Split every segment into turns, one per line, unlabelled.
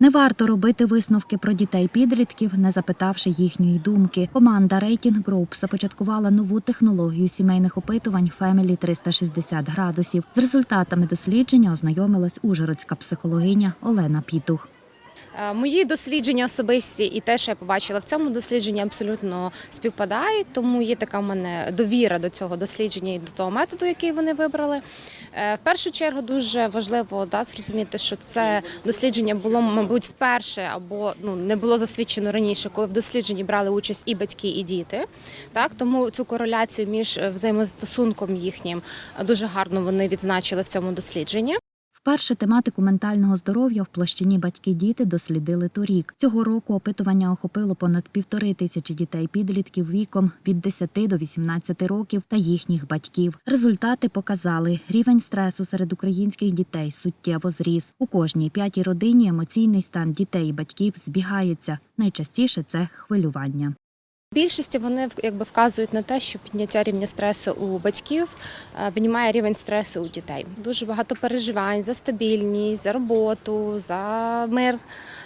Не варто робити висновки про дітей-підлітків, не запитавши їхньої думки. Команда Rating Group започаткувала нову технологію сімейних опитувань Family 360 градусів. З результатами дослідження ознайомилась ужгородська психологиня Олена Пітух.
Е, Мої дослідження особисті і те, що я побачила в цьому дослідженні, абсолютно співпадають. Тому є така в мене довіра до цього дослідження і до того методу, який вони вибрали. Е, В першу чергу дуже важливо да, зрозуміти, що це дослідження було, мабуть, вперше або ну не було засвідчено раніше, коли в дослідженні брали участь і батьки, і діти. Так тому цю кореляцію між е, взаємостосунком їхнім дуже гарно вони відзначили в цьому дослідженні.
Вперше тематику ментального здоров'я в площині батьки-діти дослідили торік. Цього року опитування охопило понад півтори тисячі дітей-підлітків віком від 10 до 18 років та їхніх батьків. Результати показали, рівень стресу серед українських дітей суттєво зріс. У кожній п'ятій родині емоційний стан дітей і батьків збігається. Найчастіше це хвилювання.
Більшості вони якби вказують на те, що підняття рівня стресу у батьків е, піднімає рівень стресу у дітей. Дуже багато переживань за стабільність, за роботу, за мир.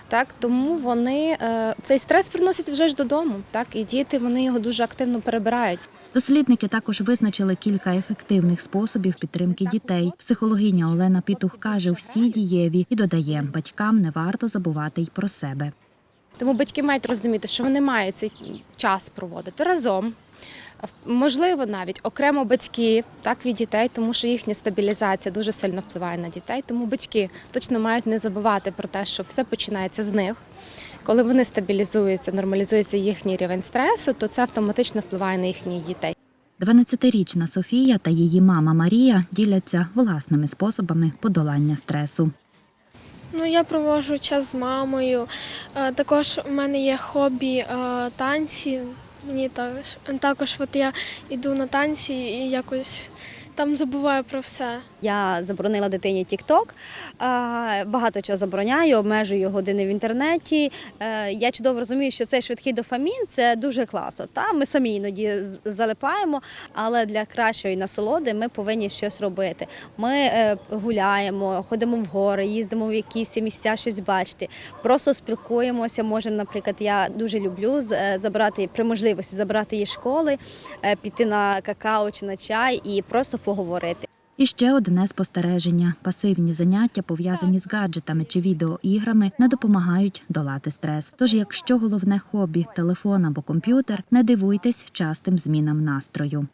Так тому вони е, цей стрес приносять вже ж додому. Так і діти вони його дуже активно перебирають.
Дослідники також визначили кілька ефективних способів підтримки дітей. Психологиня Олена Пітух каже, всі дієві і додає, батькам не варто забувати й про себе.
Тому батьки мають розуміти, що вони мають цей час проводити разом. Можливо, навіть окремо батьки так від дітей, тому що їхня стабілізація дуже сильно впливає на дітей. Тому батьки точно мають не забувати про те, що все починається з них. Коли вони стабілізуються, нормалізується їхній рівень стресу, то це автоматично впливає на їхніх дітей.
12-річна Софія та її мама Марія діляться власними способами подолання стресу.
Ну, я проводжу час з мамою. Е, Також у мене є хобі е, танці. Мені також, також от я йду на танці і якось там забуваю про все.
Я заборонила дитині а, багато чого забороняю, обмежую години в інтернеті. Е, Я чудово розумію, що цей швидкий дофамін це дуже класно. Та ми самі іноді залипаємо, але для кращої насолоди ми повинні щось робити. Ми е, гуляємо, ходимо в гори, їздимо в якісь місця, щось бачити. Просто спілкуємося. Можемо, наприклад, я дуже люблю е, забрати при можливості забрати її школи, піти на какао чи на чай і просто поговорити.
І ще одне спостереження: пасивні заняття, пов'язані з гаджетами чи відеоіграми, не допомагають долати стрес. Тож, якщо головне хобі телефон або комп'ютер, не дивуйтесь частим змінам настрою.